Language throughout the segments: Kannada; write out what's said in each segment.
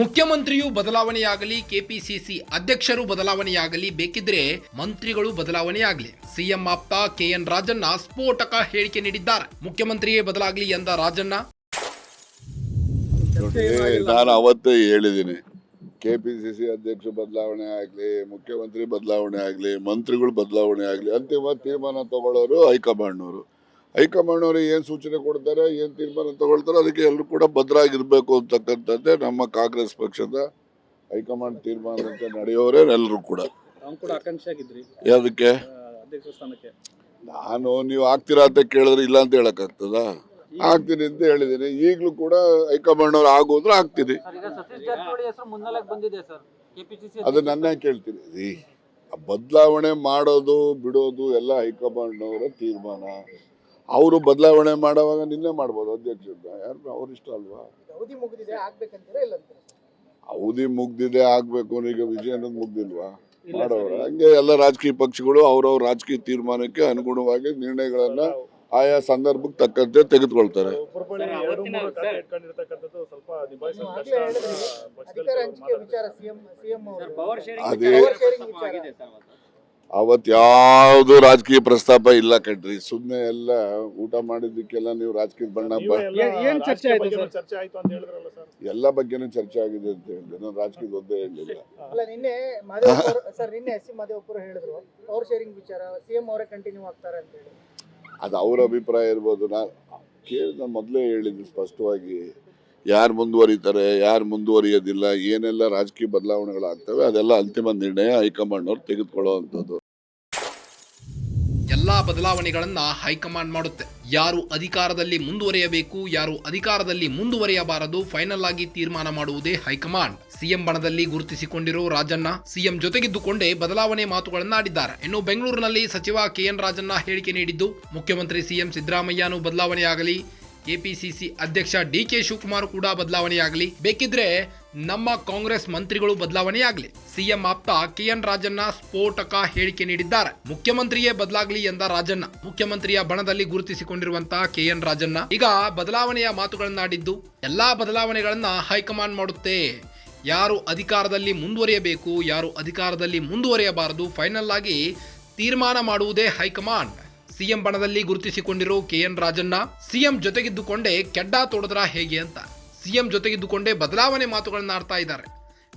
ಮುಖ್ಯಮಂತ್ರಿಯು ಬದಲಾವಣೆಯಾಗಲಿ, ಕೆಪಿಸಿಸಿ ಅಧ್ಯಕ್ಷರು ಬದಲಾವಣೆಯಾಗಲಿ, ಬೇಕಿದ್ರೆ ಮಂತ್ರಿಗಳು ಬದಲಾವಣೆಯಾಗಲಿ. ಸಿಎಂ ಆಪ್ತ ಕೆಎನ್ ರಾಜಣ್ಣ ಸ್ಫೋಟಕ ಹೇಳಿಕೆ ನೀಡಿದ್ದಾರೆ. ಮುಖ್ಯಮಂತ್ರಿಯೇ ಬದಲಾಗಲಿ ಎಂದ ರಾಜಣ್ಣ? ನಾನು ಅವತ್ತೇ ಹೇಳಿದ್ದೀನಿ. ಸಿ ಅಧ್ಯಕ್ಷ ಬದಲಾವಣೆ ಆಗಲಿ, ಮುಖ್ಯಮಂತ್ರಿ ಬದಲಾವಣೆ ಆಗಲಿ, ಮಂತ್ರಿಗಳು ಬದಲಾವಣೆ ಆಗಲಿ ಅಂತಿಮ ತೀರ್ಮಾನ ತಗೊಳ್ಳೋರು ಹೈಕಮಾಂಡ್ನವರು. ಹೈಕಮಾಂಡ್ನವರು ಏನು ಸೂಚನೆ ಕೊಡ್ತಾರೆ ಏನು ತೀರ್ಮಾನ ತಗೊಳ್ತಾರೆ ಅದಕ್ಕೆ ಎಲ್ಲರೂ ಕೂಡ ಭದ್ರಾಗಿರ್ಬೇಕು ಅಂತಕ್ಕಂಥದ್ದೇ ನಮ್ಮ ಕಾಂಗ್ರೆಸ್ ಪಕ್ಷದ ಹೈಕಮಾಂಡ್ ತೀರ್ಮಾನದಂತೆ ನಡೆಯೋರೇ ಎಲ್ಲರೂ ಕೂಡ. ಯಾವುದಕ್ಕೆ? ನಾನು ನೀವು ಆಗ್ತೀರಾ ಅಂತ ಕೇಳಿದ್ರೆ ಇಲ್ಲ ಅಂತ ಹೇಳಕ್ಕಾಗ್ತದಾ? ಆಗ್ತೀನಿ ಅಂತ ಹೇಳಿದ್ದೀನಿ ಈಗಲೂ ಕೂಡ ಹೈಕಮಾಂಡ್ನವ್ರು ಆಗೋದ್ರೆ ಆಗ್ತೀನಿ. ಅದು ನನ್ನ ಕೇಳ್ತೀನಿ. ಈ ಬದಲಾವಣೆ ಮಾಡೋದು ಬಿಡೋದು ಎಲ್ಲ ಹೈಕಮಾಂಡ್ನವರ ತೀರ್ಮಾನ. ಅವರು ಬದಲಾವಣೆ ಮಾಡುವಾಗ ನಿನ್ನೆ ಮಾಡ್ಬೋದು ಅಧ್ಯಕ್ಷರಿಂದ ಯಾರು ಅವ್ರ ಇಷ್ಟ ಅಲ್ವಾ? ಅವಧಿ ಮುಗಿದಿದೆ ಆಗ್ಬೇಕಂತೀರಾ ಇಲ್ಲ ಅಂತೀರಾ? ಅವಧಿ ಮುಗ್ದಿದೆ ಆಗ್ಬೇಕು ಈಗ ಈಗ ಅನ್ನೋದು ಮುಗ್ದಿಲ್ವಾ? ಮಾಡೋರು. ಹಂಗೆ ಎಲ್ಲ ರಾಜಕೀಯ ಪಕ್ಷಗಳು ಅವ್ರವ್ರ ರಾಜಕೀಯ ತೀರ್ಮಾನಕ್ಕೆ ಅನುಗುಣವಾಗಿ ನಿರ್ಣಯಗಳನ್ನ ಆಯಾ ಸಂದರ್ಭಕ್ಕೆ ತಕ್ಕಂತೆ ತೆಗೆದುಕೊಳ್ತಾರೆ. ಅದೇ ಪವರ್ ಶೇರಿಂಗ್ ಅವತ್ ಯಾವ್ದು ರಾಜಕೀಯ ಪ್ರಸ್ತಾಪ ಇಲ್ಲ ಕಣ್ರಿ. ಸುಮ್ನೆ ಎಲ್ಲ ಊಟ ಮಾಡಿದ್ದಕ್ಕೆಲ್ಲ ನೀವು ರಾಜಕೀಯ ಬಣ್ಣ ಚರ್ಚೆ ಆಯ್ತು ಸರ್? ಚರ್ಚೆ ಆಯ್ತು ಅಂತ ಹೇಳಿದ್ರಲ್ಲ ಸರ್. ಎಲ್ಲ ಬಗ್ಗೆನೂ ಚರ್ಚೆ ಆಗಿದೆ ಅಂತ ಹೇಳಿದೆ ನಾನು ರಾಜಕೀಯದ ಒಂದೇ ಹೇಳಿಲ್ಲ. ಅಲ್ಲ ನಿನ್ನೆ ಮಾದೇವಪುರ ಸರ್ ನಿನ್ನೆ ಎಸ್ ಸಿ ಮಾದೇವಪುರ ಹೇಳಿದ್ರು. ಪವರ್ ಶೇರಿಂಗ್ ವಿಚಾರ ಸಿಎಂ ಅವರೇ ಕಂಟಿನ್ಯೂ ಆಗ್ತಾರೆ ಅಂತ ಹೇಳಿ. ಅದು ಅವ್ರ ಅಭಿಪ್ರಾಯ ಇರ್ಬೋದು. ನಾನು ಕೇಳಿ ನಾನು ಮೊದಲೇ ಹೇಳಿದ್ದು ಸ್ಪಷ್ಟವಾಗಿ. ಯಾರು ಮುಂದುವರಿತಾರೆ ಯಾರು ಮುಂದುವರಿಯೋದಿಲ್ಲ ಏನೆಲ್ಲ ರಾಜಕೀಯ ಬದಲಾವಣೆಗಳಾಗ್ತವೆ ಅದೆಲ್ಲ ಅಂತಿಮ ನಿರ್ಣಯ ಹೈಕಮಾಂಡ್ನವ್ರು ತೆಗೆದುಕೊಳ್ಳೋ ಅಂಥದ್ದು ಎಲ್ಲಾ ಬದಲಾವಣೆಗಳನ್ನು ಹೈಕಮಾಂಡ್ ಮಾಡುತ್ತೆ. ಯಾರು ಅಧಿಕಾರದಲ್ಲಿ ಮುಂದುವರಿಯಬೇಕು, ಯಾರು ಅಧಿಕಾರದಲ್ಲಿ ಮುಂದುವರಿಯಬಾರದು ಫೈನಲ್ ಆಗಿ ತೀರ್ಮಾನ ಮಾಡುವುದೇ ಹೈಕಮಾಂಡ್. ಸಿಎಂ ಬಣದಲ್ಲಿ ಗುರುತಿಸಿಕೊಂಡಿರೋ ರಾಜಣ್ಣ ಸಿಎಂ ಜೊತೆಗಿದ್ದುಕೊಂಡೇ ಬದಲಾವಣೆ ಮಾತುಗಳನ್ನು ಆಡಿದ್ದಾರೆ. ಇನ್ನು ಬೆಂಗಳೂರಿನಲ್ಲಿ ಸಚಿವ ಕೆಎನ್ ರಾಜಣ್ಣ ಹೇಳಿಕೆ ನೀಡಿದ್ದು, ಮುಖ್ಯಮಂತ್ರಿ ಸಿಎಂ ಸಿದ್ದರಾಮಯ್ಯನೂ ಬದಲಾವಣೆಯಾಗಲಿ ಕೆಪಿಸಿಸಿ ಅಧ್ಯಕ್ಷ ಡಿ ಕೆ ಶಿವಕುಮಾರ್ ಕೂಡ ಬದಲಾವಣೆಯಾಗಲಿ. ಬೇಕಿದ್ರೆ ನಮ್ಮ ಕಾಂಗ್ರೆಸ್ ಮಂತ್ರಿಗಳು ಬದಲಾವಣೆಯಾಗಲಿ. ಸಿಎಂ ಆಪ್ತ ಕೆಎನ್ ರಾಜಣ್ಣ ಸ್ಫೋಟಕ ಹೇಳಿಕೆ ನೀಡಿದ್ದಾರೆ. ಮುಖ್ಯಮಂತ್ರಿಯೇ ಬದಲಾಗಲಿ ಎಂದ ರಾಜಣ್ಣ. ಮುಖ್ಯಮಂತ್ರಿಯ ಬಣದಲ್ಲಿ ಗುರುತಿಸಿಕೊಂಡಿರುವಂತಹ ಕೆಎನ್ ರಾಜಣ್ಣ. ಈಗ ಬದಲಾವಣೆಯ ಮಾತುಗಳನ್ನಾಡಿದ್ದು, ಎಲ್ಲಾ ಬದಲಾವಣೆಗಳನ್ನ ಹೈಕಮಾಂಡ್ ಮಾಡುತ್ತೆ. ಯಾರು ಅಧಿಕಾರದಲ್ಲಿ ಮುಂದುವರಿಯಬೇಕು, ಯಾರು ಅಧಿಕಾರದಲ್ಲಿ ಮುಂದುವರಿಯಬಾರದು, ಫೈನಲ್ ಆಗಿ ತೀರ್ಮಾನ ಮಾಡುವುದೇ ಹೈಕಮಾಂಡ್. ಸಿಎಂ ಬಣದಲ್ಲಿ ಗುರುತಿಸಿಕೊಂಡಿರೋ ಕೆಎನ್ ರಾಜಣ್ಣ, ಸಿಎಂ ಜೊತೆಗಿದ್ದುಕೊಂಡೇ ಕೆಡ್ಡ ತೋಡದ್ರ ಹೇಗೆ ಅಂತ. ಸಿಎಂ ಜೊತೆಗಿದ್ದುಕೊಂಡೇ ಬದಲಾವಣೆ ಮಾತುಗಳನ್ನ ಆಡ್ತಾ ಇದ್ದಾರೆ.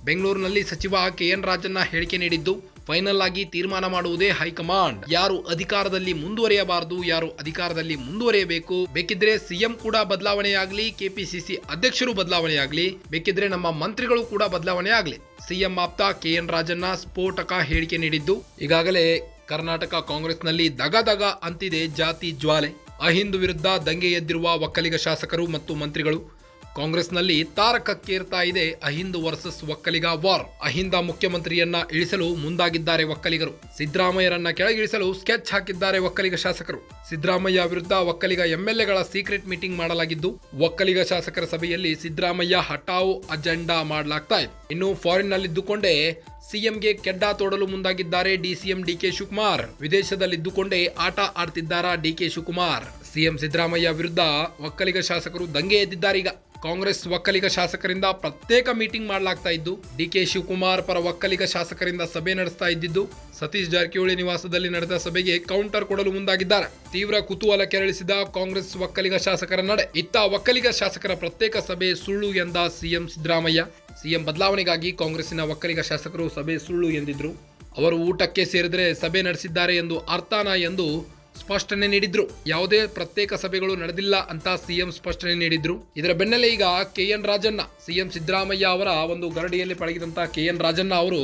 ಬೆಂಗಳೂರಿನಲ್ಲಿ ಸಚಿವ ಕೆಎನ್ ರಾಜಣ್ಣ ಹೇಳಿಕೆ ನೀಡಿದ್ದು, ಫೈನಲ್ ಆಗಿ ತೀರ್ಮಾನ ಮಾಡುವುದೇ ಹೈಕಮಾಂಡ್. ಯಾರು ಅಧಿಕಾರದಲ್ಲಿ ಮುಂದುವರಿಯಬಾರದು, ಯಾರು ಅಧಿಕಾರದಲ್ಲಿ ಮುಂದುವರಿಯಬೇಕು. ಬೇಕಿದ್ರೆ ಸಿಎಂ ಕೂಡ ಬದಲಾವಣೆಯಾಗಲಿ, ಕೆಪಿಸಿಸಿ ಅಧ್ಯಕ್ಷರು ಬದಲಾವಣೆಯಾಗಲಿ, ಬೇಕಿದ್ರೆ ನಮ್ಮ ಮಂತ್ರಿಗಳು ಕೂಡ ಬದಲಾವಣೆ ಆಗಲಿ ಸಿಎಂ ಆಪ್ತ ಕೆಎನ್ ರಾಜಣ್ಣ ಸ್ಫೋಟಕ ಹೇಳಿಕೆ ನೀಡಿದ್ದು, ಈಗಾಗಲೇ ಕರ್ನಾಟಕ ಕಾಂಗ್ರೆಸ್ನಲ್ಲಿ ದಗದಗ ದಗ ಅಂತಿದೆ ಜಾತಿ ಜ್ವಾಲೆ. ಅಹಿಂದು ವಿರುದ್ಧ ದಂಗೆ ಎದ್ದಿರುವ ಒಕ್ಕಲಿಗ ಶಾಸಕರು ಮತ್ತು ಮಂತ್ರಿಗಳು. ಕಾಂಗ್ರೆಸ್ನಲ್ಲಿ ತಾರಕಕ್ಕೇರ್ತಾ ಇದೆ ಅಹಿಂದು ವರ್ಸಸ್ ಒಕ್ಕಲಿಗ ವಾರ್. ಅಹಿಂದ ಮುಖ್ಯಮಂತ್ರಿಯನ್ನ ಇಳಿಸಲು ಮುಂದಾಗಿದ್ದಾರೆ ಒಕ್ಕಲಿಗರು. ಸಿದ್ದರಾಮಯ್ಯರನ್ನ ಕೆಳಗಿಳಿಸಲು ಸ್ಕೆಚ್ ಹಾಕಿದ್ದಾರೆ ಒಕ್ಕಲಿಗ ಶಾಸಕರು. ಸಿದ್ದರಾಮಯ್ಯ ವಿರುದ್ಧ ಒಕ್ಕಲಿಗ ಎಂಎಲ್ಎಗಳ ಸೀಕ್ರೆಟ್ ಮೀಟಿಂಗ್ ಮಾಡಲಾಗಿದ್ದು, ಒಕ್ಕಲಿಗ ಶಾಸಕರ ಸಭೆಯಲ್ಲಿ ಸಿದ್ದರಾಮಯ್ಯ ಹಟಾವು ಅಜೆಂಡಾ ಮಾಡಲಾಗ್ತಾ ಇದೆ. ಇನ್ನು ಫಾರಿನ್ ನಲ್ಲಿದ್ದುಕೊಂಡೇ ಸಿಎಂಗೆ ಕೆಡ್ಡ ತೋಡಲು ಮುಂದಾಗಿದ್ದಾರೆ ಡಿಸಿಎಂ ಡಿಕೆ ಶಿವಕುಮಾರ್. ವಿದೇಶದಲ್ಲಿದ್ದುಕೊಂಡೇ ಆಟ ಆಡ್ತಿದ್ದಾರಾ D K Shivakumar. CM Siddaramaiah ವಿರುದ್ಧ ಒಕ್ಕಲಿಗ ಶಾಸಕರು ದಂಗೆ ಎದ್ದಿದ್ದಾರೀಗ. ಕಾಂಗ್ರೆಸ್ ಒಕ್ಕಲಿಗ ಶಾಸಕರಿಂದ ಪ್ರತ್ಯೇಕ ಮೀಟಿಂಗ್ ಮಾಡಲಾಗ್ತಾ ಇದ್ದು ಡಿಕೆ ಶಿವಕುಮಾರ್ ಪರ ಒಕ್ಕಲಿಗ ಶಾಸಕರಿಂದ ಸಭೆ ನಡೆಸ್ತಾ ಇದ್ದಿದ್ದು, ಸತೀಶ್ ಜಾರಕಿಹೊಳಿ ನಿವಾಸದಲ್ಲಿ ನಡೆದ ಸಭೆಗೆ ಕೌಂಟರ್ ಕೊಡಲು ಮುಂದಾಗಿದ್ದಾರೆ. ತೀವ್ರ ಕುತೂಹಲ ಕೆರಳಿಸಿದ ಕಾಂಗ್ರೆಸ್ ಒಕ್ಕಲಿಗ ಶಾಸಕರ ನಡೆ. ಇತ್ತ ಒಕ್ಕಲಿಗ ಶಾಸಕರ ಪ್ರತ್ಯೇಕ ಸಭೆ ಸುಳ್ಳು ಎಂದ ಸಿಎಂ ಸಿದ್ದರಾಮಯ್ಯ. ಸಿಎಂ ಬದಲಾವಣೆಗಾಗಿ ಕಾಂಗ್ರೆಸ್ಸಿನ ಒಕ್ಕಲಿಗ ಶಾಸಕರು ಸಭೆ ಸುಳ್ಳು ಎಂದಿದ್ರು. ಅವರು ಊಟಕ್ಕೆ ಸೇರಿದರೆ ಸಭೆ ನಡೆಸಿದ್ದಾರೆ ಎಂದು ಅರ್ಥನಾ ಎಂದು ಸ್ಪಷ್ಟನೆ ನೀಡಿದ್ರು. ಯಾವುದೇ ಪ್ರತ್ಯೇಕ ಸಭೆಗಳು ನಡೆದಿಲ್ಲ ಅಂತ ಸಿಎಂ ಸ್ಪಷ್ಟನೆ ನೀಡಿದ್ರು. ಇದರ ಬೆನ್ನಲ್ಲೇ ಈಗ K N Rajanna, CM Siddaramaiah ಅವರ ಒಂದು ಗರಡಿಯಲ್ಲಿ ಪಳಗಿದಂತಹ ಕೆ ಎನ್ ರಾಜಣ್ಣ ಅವರು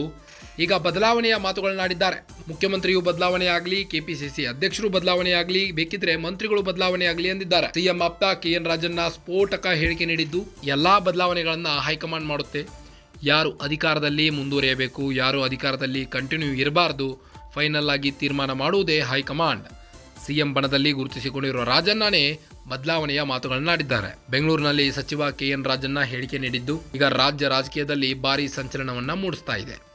ಈಗ ಬದಲಾವಣೆಯ ಮಾತುಗಳನ್ನಾಡಿದ್ದಾರೆ. ಮುಖ್ಯಮಂತ್ರಿಯು ಬದಲಾವಣೆಯಾಗಲಿ, ಕೆಪಿಸಿಸಿ ಅಧ್ಯಕ್ಷರು ಬದಲಾವಣೆಯಾಗಲಿ, ಬೇಕಿದ್ರೆ ಮಂತ್ರಿಗಳು ಬದಲಾವಣೆಯಾಗಲಿ ಎಂದಿದ್ದಾರೆ. ಸಿಎಂ ಆಪ್ತ ಕೆ ಎನ್ ರಾಜಣ್ಣ ಸ್ಫೋಟಕ ಹೇಳಿಕೆ ನೀಡಿದ್ದು, ಎಲ್ಲಾ ಬದಲಾವಣೆಗಳನ್ನು ಹೈಕಮಾಂಡ್ ಮಾಡುತ್ತೆ. ಯಾರು ಅಧಿಕಾರದಲ್ಲಿ ಮುಂದುವರಿಯಬೇಕು, ಯಾರು ಅಧಿಕಾರದಲ್ಲಿ ಕಂಟಿನ್ಯೂ ಇರಬಾರ್ದು, ಫೈನಲ್ ಆಗಿ ತೀರ್ಮಾನ ಮಾಡುವುದೇ ಹೈಕಮಾಂಡ್. ಸಿಎಂ ಬಣದಲ್ಲಿ ಗುರುತಿಸಿಕೊಂಡಿರುವ ರಾಜಣ್ಣನೇ ಬದಲಾವಣೆಯ ಮಾತುಗಳನ್ನಾಡಿದ್ದಾರೆ. ಬೆಂಗಳೂರಿನಲ್ಲಿ ಸಚಿವ ಕೆಎನ್ ರಾಜಣ್ಣ ಹೇಳಿಕೆ ನೀಡಿದ್ದು, ಈಗ ರಾಜ್ಯ ರಾಜಕೀಯದಲ್ಲಿ ಭಾರಿ ಸಂಚಲನವನ್ನ ಮೂಡಿಸ್ತಾ ಇದೆ.